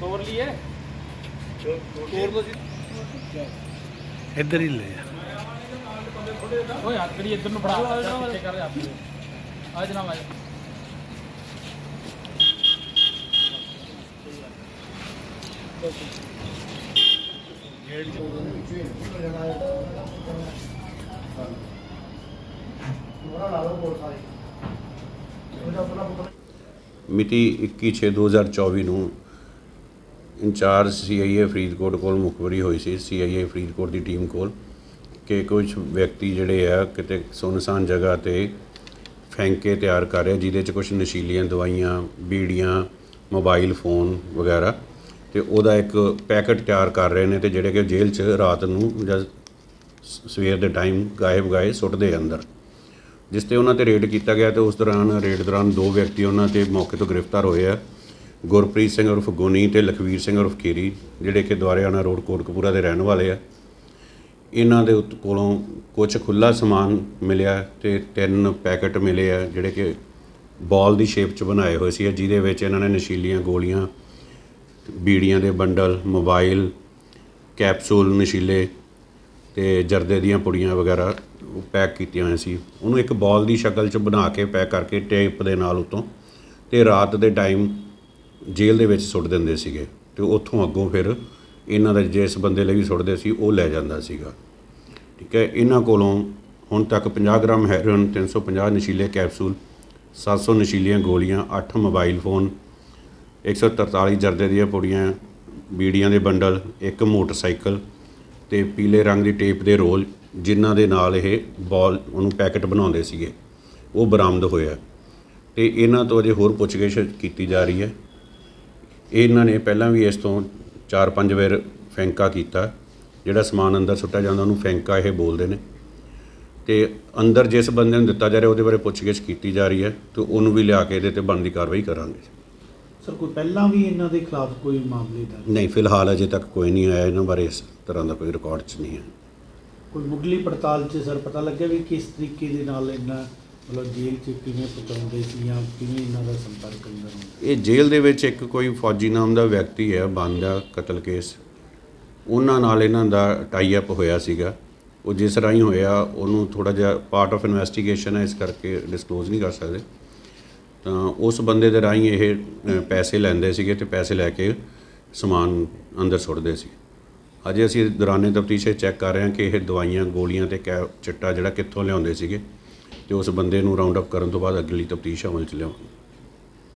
ਤੋੜ ਲਈਏ। ਤੋੜ ਦੋ ਜੀ। ਇੱਧਰ ਹੀ ਲੈ ਜਾ ਓਏ ਹੱਥ ਕਰੀ ਇੱਧਰ ਨੂੰ ਫੜਾ। ਪਿੱਛੇ ਕਰ ਹੱਥ ਆ ਜਨਾਬ ਆ ਜਾ। ਮਿਤੀ 21/6/2024 ਨੂੰ ਇੰਚਾਰਜ ਸੀਆਈਏ ਫਰੀਦਕੋਟ ਕੋਲ ਮੁਖਬਰੀ ਹੋਈ ਸੀ ਸੀਆਈਏ ਫਰੀਦਕੋਟ ਦੀ ਟੀਮ ਕੋਲ, ਕਿ ਕੁਝ ਵਿਅਕਤੀ ਜਿਹੜੇ ਆ ਕਿਤੇ ਸੁਨਸਾਨ ਜਗ੍ਹਾ ਤੇ ਫੈਂਕੇ ਤਿਆਰ ਕਰ ਰਹੇ ਜਿਹਦੇ ਚ ਕੁਝ ਨਸ਼ੀਲੀਆਂ ਦਵਾਈਆਂ, ਬੀੜੀਆਂ, ਮੋਬਾਈਲ ਫੋਨ ਵਗੈਰਾ, ਤੇ ਉਹਦਾ ਇੱਕ ਪੈਕੇਟ ਤਿਆਰ ਕਰ ਰਹੇ ਨੇ ਤੇ ਜਿਹੜੇ ਕਿ ਜੇਲ੍ਹ 'ਚ ਰਾਤ ਨੂੰ ਜਾਂ ਸ- ਸਵੇਰ ਦੇ ਟਾਈਮ ਗਾਇਬ ਗਾਏ ਸੁੱਟਦੇ ਅੰਦਰ। ਜਿਸ ਤੇ ਉਹਨਾਂ ਤੇ ਰੇਡ ਕੀਤਾ ਗਿਆ ਤੇ ਉਸ ਦੌਰਾਨ, ਰੇਡ ਦੌਰਾਨ ਦੋ ਵਿਅਕਤੀ ਉਹਨਾਂ ਤੇ ਮੌਕੇ ਤੋਂ ਗ੍ਰਿਫਤਾਰ ਹੋਏ ਆ। ਗੁਰਪ੍ਰੀਤ ਸਿੰਘ ਉਰਫ ਗੋਨੀ ਤੇ ਲਖਵੀਰ ਸਿੰਘ ਉਰਫ ਕੀਰੀ ਜਿਹੜੇ ਕਿ ਦੁਆਰਿਆਣਾ ਰੋਡ ਕੋਟਕਪੂਰਾ ਦੇ ਰਹਿਣ ਵਾਲੇ ਆ। ਇਹਨਾਂ ਦੇ ਉੱਤ- ਕੋਲੋਂ ਕੁਝ ਖੁੱਲਾ ਸਮਾਨ ਮਿਲਿਆ ਤੇ ਤਿੰਨ ਪੈਕੇਟ ਮਿਲੇ ਆ, ਜਿਹੜੇ ਕਿ ਬਾਲ ਦੀ ਸ਼ੇਪ 'ਚ ਬਣਾਏ ਹੋਏ ਸੀ ਜਿਹਦੇ ਵਿੱਚ ਇਹਨਾਂ ਨੇ ਨਸ਼ੀਲੀਆਂ ਗੋਲੀਆਂ, ਬੀੜੀਆਂ ਦੇ ਬੰਡਲ, ਮੋਬਾਈਲ, ਕੈਪਸੂਲ ਨਸ਼ੀਲੇ ਤੇ ਜਰਦੇ ਦੀਆਂ ਪੁੜੀਆਂ ਵਗੈਰਾ ਪੈਕ ਕੀਤੀਆਂ ਹੋਈਆਂ ਸੀ। ਉਹਨੂੰ ਇੱਕ ਬਾਲ ਦੀ ਸ਼ਕਲ 'ਚ ਬਣਾ ਕੇ ਪੈਕ ਕਰਕੇ ਟੇਪ ਦੇ ਨਾਲ ਉਤੋਂ ਤੇ ਰਾਤ ਦੇ ਟਾਈਮ ਜੇਲ੍ਹ ਦੇ ਵਿੱਚ ਸੁੱਟ ਦਿੰਦੇ ਸੀਗੇ ਤੇ ਉੱਥੋਂ ਅੱਗੋਂ ਫਿਰ ਇਹਨਾਂ ਦਾ ਜਿਸ ਬੰਦੇ ਲਈ ਵੀ ਸੁੱਟਦੇ ਸੀ, ਉਹ ਲੈ ਜਾਂਦਾ ਸੀਗਾ। ਠੀਕ ਹੈ, ਇਹਨਾਂ ਕੋਲੋਂ ਹੁਣ ਤੱਕ 50 ਗ੍ਰਾਮ ਹੈਰੋਇਨ 350 ਨਸ਼ੀਲੇ ਕੈਪਸੂਲ 700 ਨਸ਼ੀਲੀਆਂ ਗੋਲੀਆਂ 8 ਮੋਬਾਈਲ ਫੋਨ 143 ਜਰਦੇ ਦੀਆਂ ਪੁੜੀਆਂ, ਬੀੜੀਆਂ ਦੇ ਬੰਡਲ, ਇੱਕ ਮੋਟਰਸਾਈਕਲ ਤੇ ਪੀਲੇ ਰੰਗ ਦੀ ਟੇਪ ਦੇ ਰੋਲ ਜਿਨ੍ਹਾਂ ਦੇ ਨਾਲ ਇਹ ਬਾਲ ਉਹਨੂੰ ਪੈਕੇਟ ਬਣਾਉਂਦੇ ਸੀਗੇ, ਉਹ ਬਰਾਮਦ ਹੋਇਆ। ਤੇ ਇਹਨਾਂ ਤੋਂ ਅਜੇ ਹੋਰ ਪੁੱਛਗਿੱਛ ਕੀਤੀ ਜਾ ਰਹੀ ਹੈ। ਇਹਨਾਂ ਨੇ ਪਹਿਲਾਂ ਵੀ ਇਸ ਤੋਂ 4-5 ਵਾਰ ਫੈਂਕਾ ਕੀਤਾ। ਜਿਹੜਾ ਸਮਾਨ ਅੰਦਰ ਸੁੱਟਿਆ ਜਾਂਦਾ ਉਹਨੂੰ ਫੈਂਕਾ ਇਹ ਬੋਲਦੇ ਨੇ। ਤੇ ਅੰਦਰ ਜਿਸ ਬੰਦੇ ਨੂੰ ਦਿੱਤਾ ਜਾ ਰਿਹਾ ਉਹਦੇ ਬਾਰੇ ਪੁੱਛਗਿੱਛ ਕੀਤੀ ਜਾ ਰਹੀ ਹੈ ਤੇ ਉਹਨੂੰ ਵੀ ਲਿਆ ਕੇ ਇਹਦੇ ਤੇ ਬਣਦੀ ਕਾਰਵਾਈ ਕਰਾਂਗੇ। ਸਰ ਕੋਈ ਪਹਿਲਾਂ ਵੀ ਇਹਨਾਂ ਦੇ ਖਿਲਾਫ ਕੋਈ ਮਾਮਲੇ ਦਰਜ? ਨਹੀਂ ਫਿਲਹਾਲ ਅਜੇ ਤੱਕ ਕੋਈ ਨਹੀਂ ਆਇਆ। ਇਹਨਾਂ ਬਾਰੇ ਇਸ ਤਰ੍ਹਾਂ ਦਾ ਕੋਈ ਰਿਕਾਰਡ 'ਚ ਨਹੀਂ ਹੈ। ਕੋਈ ਮੁੱਢਲੀ ਪੜਤਾਲ 'ਚ ਸਰ ਪਤਾ ਲੱਗਿਆ ਵੀ ਕਿਸ ਤਰੀਕੇ ਦੇ ਨਾਲ ਇਹਨਾਂ ਮਤਲਬ ਜੇਲ੍ਹ 'ਚ ਕਿਵੇਂ ਪਹੁੰਚਾਉਂਦੇ ਸੀ ਜਾਂ ਕਿਵੇਂ ਇਹਨਾਂ ਦਾ ਸੰਪਰਕ ਅੰਦਰ ਹੁੰਦਾ ਇਹ ਜੇਲ੍ਹ ਦੇ ਵਿੱਚ ਇੱਕ ਕੋਈ ਫੌਜੀ ਨਾਮ ਦਾ ਵਿਅਕਤੀ ਹੈ, ਬੰਦਾ ਕਤਲ ਕੇਸ। ਉਹਨਾਂ ਨਾਲ ਇਹਨਾਂ ਦਾ ਟਾਈ ਅਪ ਹੋਇਆ ਸੀਗਾ। ਉਹ ਜਿਸ ਰਾਹੀਂ ਹੋਇਆ, ਉਹਨੂੰ ਥੋੜਾ ਜਿਹਾ ਪਾਰਟ ਆਫ ਇਨਵੈਸਟੀਗੇਸ਼ਨ ਹੈ, ਇਸ ਕਰਕੇ ਡਿਸਕਲੋਜ਼ ਨਹੀਂ ਕਰ ਸਕਦੇ। ਤਾਂ ਉਸ ਬੰਦੇ ਦੇ ਰਾਹੀਂ ਇਹ ਪੈਸੇ ਲੈਂਦੇ ਸੀਗੇ ਤੇ ਪੈਸੇ ਲੈ ਕੇ ਸਮਾਨ ਅੰਦਰ ਸੁੱਟਦੇ ਸੀ। ਅਜੇ ਅਸੀਂ ਦੌਰਾਨੇ ਤਫਤੀਸ਼ ਚੈੱਕ ਕਰ ਰਹੇ ਹਾਂ ਕਿ ਇਹ ਦਵਾਈਆਂ, ਗੋਲੀਆਂ ਤੇ ਕੈ ਚਿੱਟਾ ਜਿਹੜਾ ਕਿੱਥੋਂ ਲਿਆਉਂਦੇ ਸੀਗੇ। ਤੇ ਉਸ ਬੰਦੇ ਨੂੰ ਰਾਉਂਡ ਅਪ ਕਰਨ ਤੋਂ ਬਾਅਦ ਅਗਲੀ ਤਫਤੀਸ਼ ਅਮਲ ਚ ਲਿਆਵਾਂਗੇ